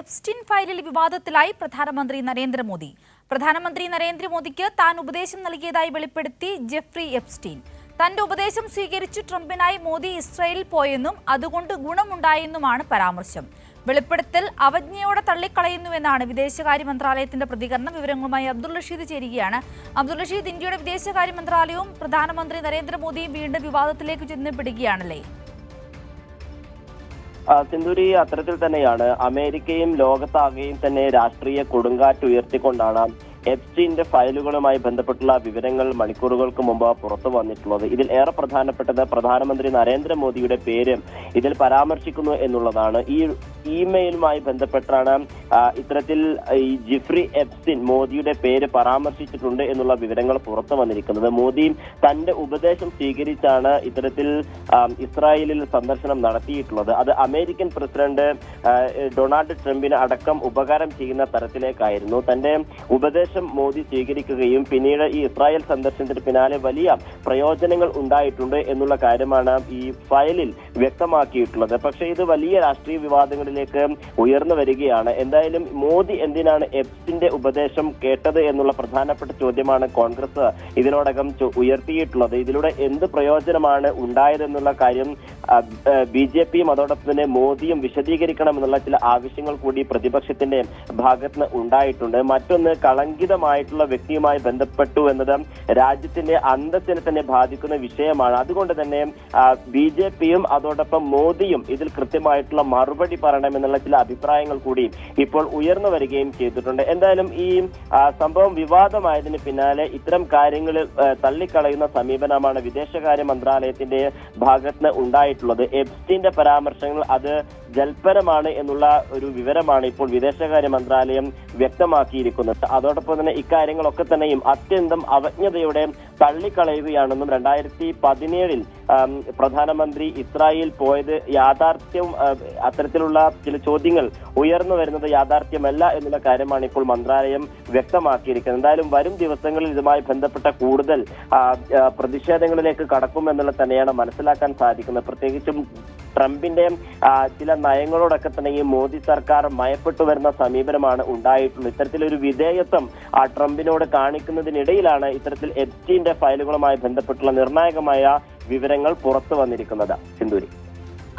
Epstein ഫയലിൽ വിവാദത്തിലായി പ്രധാനമന്ത്രി നരേന്ദ്രമോദി. പ്രധാനമന്ത്രി നരേന്ദ്രമോദിക്ക് താൻ ഉപദേശം നൽകിയതായി വെളിപ്പെടുത്തി ജെഫ്രി എപ്സ്റ്റീൻ തന്റെ ഉപദേശം സ്വീകരിച്ച് ട്രംപിനായി മോദി ഇസ്രയേലിൽ പോയെന്നും അതുകൊണ്ട് ഗുണമുണ്ടായെന്നുമാണ് പരാമർശം. വെളിപ്പെടുത്തൽ അവജ്ഞയോടെ തള്ളിക്കളയുന്നുവെന്നാണ് വിദേശകാര്യ മന്ത്രാലയത്തിന്റെ പ്രതികരണം. വിവരങ്ങളുമായി അബ്ദുൾ റഷീദ് ചേരുകയാണ്. അബ്ദുൾ റഷീദ് ഇന്ത്യയുടെ വിദേശകാര്യ മന്ത്രാലയവും പ്രധാനമന്ത്രി നരേന്ദ്രമോദിയും വീണ്ടും വിവാദത്തിലേക്ക് ചെന്നപ്പെടുകയാണല്ലേ സിന്ധൂരി അത്തരത്തിൽ തന്നെയാണ്. അമേരിക്കയും ലോകത്താകെയും തന്നെ രാഷ്ട്രീയ കൊടുങ്കാറ്റ് ഉയർത്തിക്കൊണ്ടാണ് എപ്സ്റ്റീന്റെ ഫയലുകളുമായി ബന്ധപ്പെട്ടുള്ള വിവരങ്ങൾ മണിക്കൂറുകൾക്ക് മുമ്പ് പുറത്തു വന്നിട്ടുള്ളത്. ഇതിൽ ഏറെ പ്രധാനപ്പെട്ടത് പ്രധാനമന്ത്രി നരേന്ദ്രമോദിയുടെ പേര് ഇതിൽ പരാമർശിക്കുന്നു എന്നുള്ളതാണ്. ഈ ഇമെയിലുമായി ബന്ധപ്പെട്ടാണ് ഇത്തരത്തിൽ ഈ ജിഫ്രി എഫ്സിൻ മോദിയുടെ പേര് പരാമർശിച്ചിട്ടുണ്ട് എന്നുള്ള വിവരങ്ങൾ പുറത്തു വന്നിരിക്കുന്നത്. മോദി തന്റെ ഉപദേശം സ്വീകരിച്ചാണ് ഇത്തരത്തിൽ ഇസ്രായേലിൽ സന്ദർശനം നടത്തിയിട്ടുള്ളത്. അത് അമേരിക്കൻ പ്രസിഡന്റ് ഡൊണാൾഡ് ട്രംപിന് അടക്കം ഉപകാരം ചെയ്യുന്ന തരത്തിലേക്കായിരുന്നു. തന്റെ ഉപദേശം മോദി സ്വീകരിക്കുകയും പിന്നീട് ഈ ഇസ്രായേൽ സന്ദർശനത്തിന് പിന്നാലെ വലിയ പ്രയോജനങ്ങൾ ഉണ്ടായിട്ടുണ്ട് എന്നുള്ള കാര്യമാണ് ഈ ഫയലിൽ വ്യക്തമാക്കിയിട്ടുള്ളത്. പക്ഷേ ഇത് വലിയ രാഷ്ട്രീയ വിവാദങ്ങളിലേക്ക് ഉയർന്നു വരികയാണ്. എന്തായാലും മോദി എന്തിനാണ് എപ്സിന്റെ ഉപദേശം കേട്ടത് എന്നുള്ള പ്രധാനപ്പെട്ട ചോദ്യമാണ് കോൺഗ്രസ് ഇതിനോടകം ഉയർത്തിയിട്ടുള്ളത്. ഇതിലൂടെ എന്ത് പ്രയോജനമാണ് ഉണ്ടായതെന്നുള്ള കാര്യം ബി ജെ പിയും അതോടൊപ്പം തന്നെ മോദിയും വിശദീകരിക്കണം എന്നുള്ള ചില ആവശ്യങ്ങൾ കൂടി പ്രതിപക്ഷത്തിന്റെ ഭാഗത്ത് നിന്ന് ഉണ്ടായിട്ടുണ്ട്. മറ്റൊന്ന് കളങ്കിതമായിട്ടുള്ള വ്യക്തിയുമായി ബന്ധപ്പെട്ടു എന്നത് രാജ്യത്തിന്റെ അന്തസ്സിനെ തന്നെ ബാധിക്കുന്ന വിഷയമാണ്. അതുകൊണ്ട് തന്നെ ബി ജെ പിയും അതോടൊപ്പം മോദിയും ഇതിൽ കൃത്യമായിട്ടുള്ള മറുപടി പറയണമെന്നുള്ള ചില അഭിപ്രായങ്ങൾ കൂടി ഇപ്പോൾ ഉയർന്നു വരികയും ചെയ്തിട്ടുണ്ട്. എന്തായാലും ഈ സംഭവം വിവാദമായതിന് പിന്നാലെ ഇത്തരം കാര്യങ്ങളിൽ തള്ളിക്കളയുന്ന സമീപനമാണ് വിദേശകാര്യ മന്ത്രാലയത്തിന്റെ ഭാഗത്ത് ഉണ്ടായിട്ടുള്ളത്. എബ്സ്റ്റിന്റെ പരാമർശങ്ങൾ അത് ജൽപരമാണ് എന്നുള്ള ഒരു വിവരമാണ് ഇപ്പോൾ വിദേശകാര്യ മന്ത്രാലയം വ്യക്തമാക്കിയിരിക്കുന്നത്. അതോടൊപ്പം തന്നെ ഇക്കാര്യങ്ങളൊക്കെ തന്നെയും അത്യന്തം അവജ്ഞതയോടെ തള്ളിക്കളയുകയാണെന്നും രണ്ടായിരത്തി പതിനേഴിൽ പ്രധാനമന്ത്രി ഇസ്രായേൽ പോയത് യാഥാർത്ഥ്യം അത്തരത്തിലുള്ള ചില ചോദ്യങ്ങൾ ഉയർന്നു വരുന്നത് യാഥാർത്ഥ്യമല്ല എന്നുള്ള കാര്യമാണ് ഇപ്പോൾ മന്ത്രാലയം വ്യക്തമാക്കിയിരിക്കുന്നത്. എന്തായാലും വരും ദിവസങ്ങളിൽ ഇതുമായി ബന്ധപ്പെട്ട കൂടുതൽ പ്രതിഷേധങ്ങളിലേക്ക് കടക്കുമെന്നുള്ളത് തന്നെയാണ് മനസ്സിലാക്കാൻ സാധിക്കുന്നത്. പ്രത്യേകിച്ചും ട്രംപിന്റെ ചില നയങ്ങളോടൊക്കെ തന്നെ ഈ മോദി സർക്കാർ മയപ്പെട്ടു വരുന്ന സമീപനമാണ് ഉണ്ടായിട്ടുള്ളത്. ഇത്തരത്തിലൊരു വിധേയത്വം ആ ട്രംപിനോട് കാണിക്കുന്നതിനിടയിലാണ് ഇത്തരത്തിൽ എഫ്റ്റിന്റെ ഫയലുകളുമായി ബന്ധപ്പെട്ടുള്ള നിർണായകമായ വിവരങ്ങൾ പുറത്തു വന്നിരിക്കുന്നത്. സിന്ധൂരി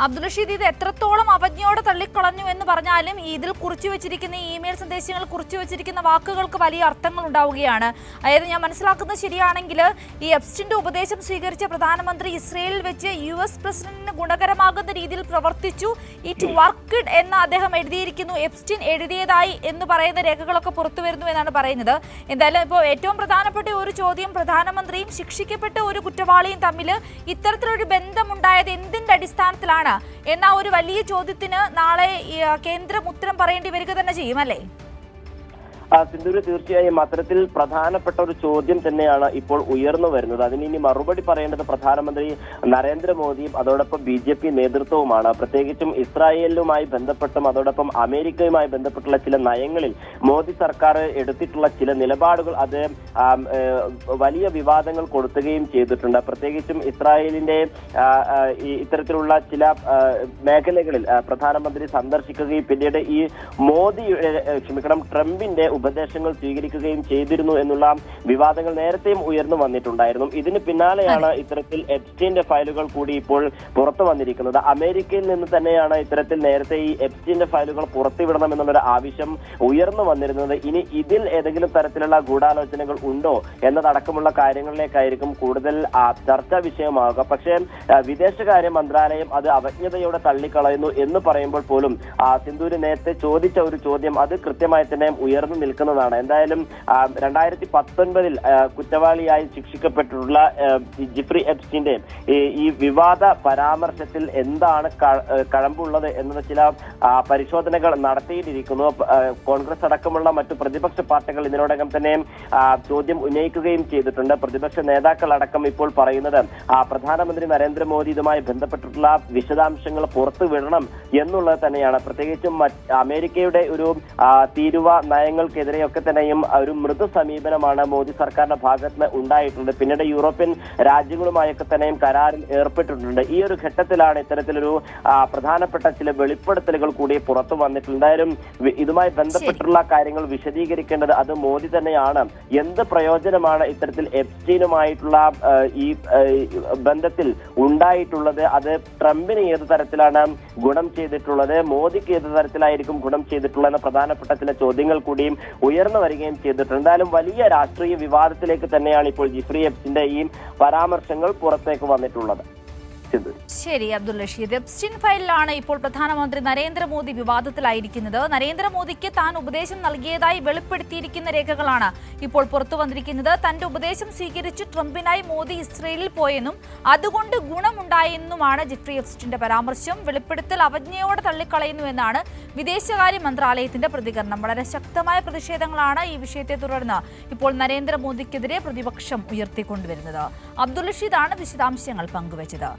അബ്ദുൾ റഷീദ് ഇത് എത്രത്തോളം അവജ്ഞയോടെ തള്ളിക്കളഞ്ഞു എന്ന് പറഞ്ഞാലും ഇതിൽ കുറിച്ചു വെച്ചിരിക്കുന്ന ഇമെയിൽ സന്ദേശങ്ങൾ കുറിച്ചു വെച്ചിരിക്കുന്ന വാക്കുകൾക്ക് വലിയ അർത്ഥങ്ങൾ ഉണ്ടാവുകയാണ്. അതായത് ഞാൻ മനസ്സിലാക്കുന്നത് ശരിയാണെങ്കിൽ ഈ എപ്സ്റ്റിന്റെ ഉപദേശം സ്വീകരിച്ച പ്രധാനമന്ത്രി ഇസ്രയേലിൽ വെച്ച് യു എസ് പ്രസിഡന്റിന് ഗുണകരമാകുന്ന രീതിയിൽ പ്രവർത്തിച്ചു. ഇറ്റ് വർക്ക്ഡ് എന്ന് അദ്ദേഹം എഴുതിയിരിക്കുന്നു. എപ്സ്റ്റിൻ എഴുതിയതായി എന്ന് പറയുന്ന രേഖകളൊക്കെ പുറത്തു വരുന്നു എന്നാണ് പറയുന്നത്. എന്തായാലും ഇപ്പോൾ ഏറ്റവും പ്രധാനപ്പെട്ട ഒരു ചോദ്യം പ്രധാനമന്ത്രിയും ശിക്ഷിക്കപ്പെട്ട ഒരു കുറ്റവാളിയും തമ്മിൽ ഇത്തരത്തിലൊരു ബന്ധമുണ്ടായത് എന്തിന്റെ അടിസ്ഥാനത്തിലാണ്? എന്ന ഒരു വലിയ ചോദ്യത്തിന് നാളെ കേന്ദ്രം ഉത്തരം പറയേണ്ടി വരിക തന്നെ ചെയ്യും അല്ലേ? സിന്ധൂര് തീർച്ചയായും അത്തരത്തിൽ പ്രധാനപ്പെട്ട ഒരു ചോദ്യം തന്നെയാണ് ഇപ്പോൾ ഉയർന്നു വരുന്നത്. അതിന് ഇനി മറുപടി പറയേണ്ടത് പ്രധാനമന്ത്രി നരേന്ദ്രമോദിയും അതോടൊപ്പം ബി ജെ പി നേതൃത്വവുമാണ്. പ്രത്യേകിച്ചും ഇസ്രായേലുമായി ബന്ധപ്പെട്ടും അതോടൊപ്പം അമേരിക്കയുമായി ബന്ധപ്പെട്ടുള്ള ചില നയങ്ങളിൽ മോദി സർക്കാർ എടുത്തിട്ടുള്ള ചില നിലപാടുകൾ അത് വലിയ വിവാദങ്ങൾ കൊടുത്തുകയും ചെയ്തിട്ടുണ്ട്. പ്രത്യേകിച്ചും ഇസ്രായേലിന്റെ ഇത്തരത്തിലുള്ള ചില മേഖലകളിൽ പ്രധാനമന്ത്രി സന്ദർശിക്കുകയും പിന്നീട് ഈ മോദി ക്ഷമിക്കണം ട്രംപിന്റെ ഉപദേശങ്ങൾ സ്വീകരിക്കുകയും ചെയ്തിരുന്നു എന്നുള്ള വിവാദങ്ങൾ നേരത്തെയും ഉയർന്നു വന്നിട്ടുണ്ടായിരുന്നു. ഇതിന് പിന്നാലെയാണ് ഇത്തരത്തിൽ എപ്സ്റ്റീന്റെ ഫയലുകൾ കൂടി ഇപ്പോൾ പുറത്തു വന്നിരിക്കുന്നത്. അമേരിക്കയിൽ നിന്ന് തന്നെയാണ് ഇത്തരത്തിൽ നേരത്തെ ഈ എപ്സ്റ്റീന്റെ ഫയലുകൾ പുറത്തുവിടണം എന്നുള്ളൊരു ആവശ്യം ഉയർന്നു വന്നിരുന്നത്. ഇനി ഇതിൽ ഏതെങ്കിലും തരത്തിലുള്ള ഗൂഢാലോചനകൾ ഉണ്ടോ എന്നതടക്കമുള്ള കാര്യങ്ങളിലേക്കായിരിക്കും കൂടുതൽ ചർച്ചാ വിഷയമാവുക. പക്ഷേ വിദേശകാര്യ മന്ത്രാലയം അത് അവജ്ഞതയോടെ തള്ളിക്കളയുന്നു എന്ന് പറയുമ്പോൾ പോലും സിന്ധുവിന് നേരത്തെ ചോദിച്ച ഒരു ചോദ്യം അത് കൃത്യമായി തന്നെ ഉയർന്നു നിൽക്കുന്നതാണ്. എന്തായാലും രണ്ടായിരത്തി പത്തൊൻപതിൽ കുറ്റവാളിയായി ശിക്ഷിക്കപ്പെട്ടിട്ടുള്ള ജിഫ്രി എപ്സ്റ്റിന്റെ ഈ വിവാദ പരാമർശത്തിൽ എന്താണ് കഴമ്പുള്ളത് എന്നത് ചില പരിശോധനകൾ നടത്തിയിട്ടിരിക്കുന്നു. കോൺഗ്രസ് അടക്കമുള്ള മറ്റു പ്രതിപക്ഷ പാർട്ടികൾ ഇതിനോടകം തന്നെ ചോദ്യം ഉന്നയിക്കുകയും ചെയ്തിട്ടുണ്ട്. പ്രതിപക്ഷ നേതാക്കൾ അടക്കം ഇപ്പോൾ പറയുന്നത് പ്രധാനമന്ത്രി നരേന്ദ്രമോദി ഇതുമായി ബന്ധപ്പെട്ടിട്ടുള്ള വിശദാംശങ്ങൾ പുറത്തുവിടണം എന്നുള്ളത് തന്നെയാണ്. പ്രത്യേകിച്ചും അമേരിക്കയുടെ ഒരു തീരുവ നയങ്ങൾക്ക് നേതാക്കന്മാർക്കെതിരെയൊക്കെ തന്നെയും ഒരു മൃദു സമീപനമാണ് മോദി സർക്കാരിന്റെ ഭാഗത്ത് നിന്ന് ഉണ്ടായിട്ടുണ്ട്. പിന്നീട് യൂറോപ്യൻ രാജ്യങ്ങളുമായൊക്കെ തന്നെയും കരാറിൽ ഏർപ്പെട്ടിട്ടുണ്ട്. ഈ ഒരു ഘട്ടത്തിലാണ് ഇത്തരത്തിലൊരു പ്രധാനപ്പെട്ട ചില വെളിപ്പെടുത്തലുകൾ കൂടി പുറത്തു വന്നിട്ടുണ്ട് എന്തായാലും ഇതുമായി ബന്ധപ്പെട്ടുള്ള കാര്യങ്ങൾ വിശദീകരിക്കേണ്ടത് അത് മോദി തന്നെയാണ്. എന്ത് പ്രയോജനമാണ് ഇത്തരത്തിൽ എപ്സ്റ്റീനുമായിട്ടുള്ള ഈ ഈ ബന്ധത്തിൽ ഉണ്ടായിട്ടുള്ളത്? അത് ട്രംപിന് ഏത് തരത്തിലാണ് ഗുണം ചെയ്തിട്ടുള്ളത്? മോദിക്ക് ഏത് തരത്തിലായിരിക്കും ഗുണം ചെയ്തിട്ടുള്ളത് എന്ന പ്രധാനപ്പെട്ട ചില ചോദ്യങ്ങൾ കൂടിയും ഉയർന്നു വരികയും ചെയ്തിട്ടുണ്ട്. എന്തായാലും വലിയ രാഷ്ട്രീയ വിവാദത്തിലേക്ക് തന്നെയാണ് ഇപ്പോൾ ജിഫ്രി എപ്സിന്റെ ഈ പരാമർശങ്ങൾ പുറത്തേക്ക് വന്നിട്ടുള്ളത്. ശരി അബ്ദുൾ റഷീദ്. എപ്സ്റ്റീൻ ഫയലിലാണ് ഇപ്പോൾ പ്രധാനമന്ത്രി നരേന്ദ്രമോദി വിവാദത്തിലായിരിക്കുന്നത്. നരേന്ദ്രമോദിക്ക് താൻ ഉപദേശം നൽകിയതായി വെളിപ്പെടുത്തിയിരിക്കുന്ന രേഖകളാണ് ഇപ്പോൾ പുറത്തു വന്നിരിക്കുന്നത്. തന്റെ ഉപദേശം സ്വീകരിച്ച് ട്രംപിനായി മോദി ഇസ്രയേലിൽ പോയെന്നും അതുകൊണ്ട് ഗുണമുണ്ടായെന്നുമാണ് ജിഫ്രി എപ്സ്റ്റിന്റെ പരാമർശം. വെളിപ്പെടുത്തൽ അവജ്ഞയോടെ തള്ളിക്കളയുന്നുവെന്നാണ് വിദേശകാര്യ മന്ത്രാലയത്തിന്റെ പ്രതികരണം. വളരെ ശക്തമായ പ്രതിഷേധങ്ങളാണ് ഈ വിഷയത്തെ തുടർന്ന് ഇപ്പോൾ നരേന്ദ്രമോദിക്കെതിരെ പ്രതിപക്ഷം ഉയർത്തിക്കൊണ്ടുവരുന്നത്. അബ്ദുൾ റഷീദാണ് വിശദാംശങ്ങൾ പങ്കുവച്ചത്.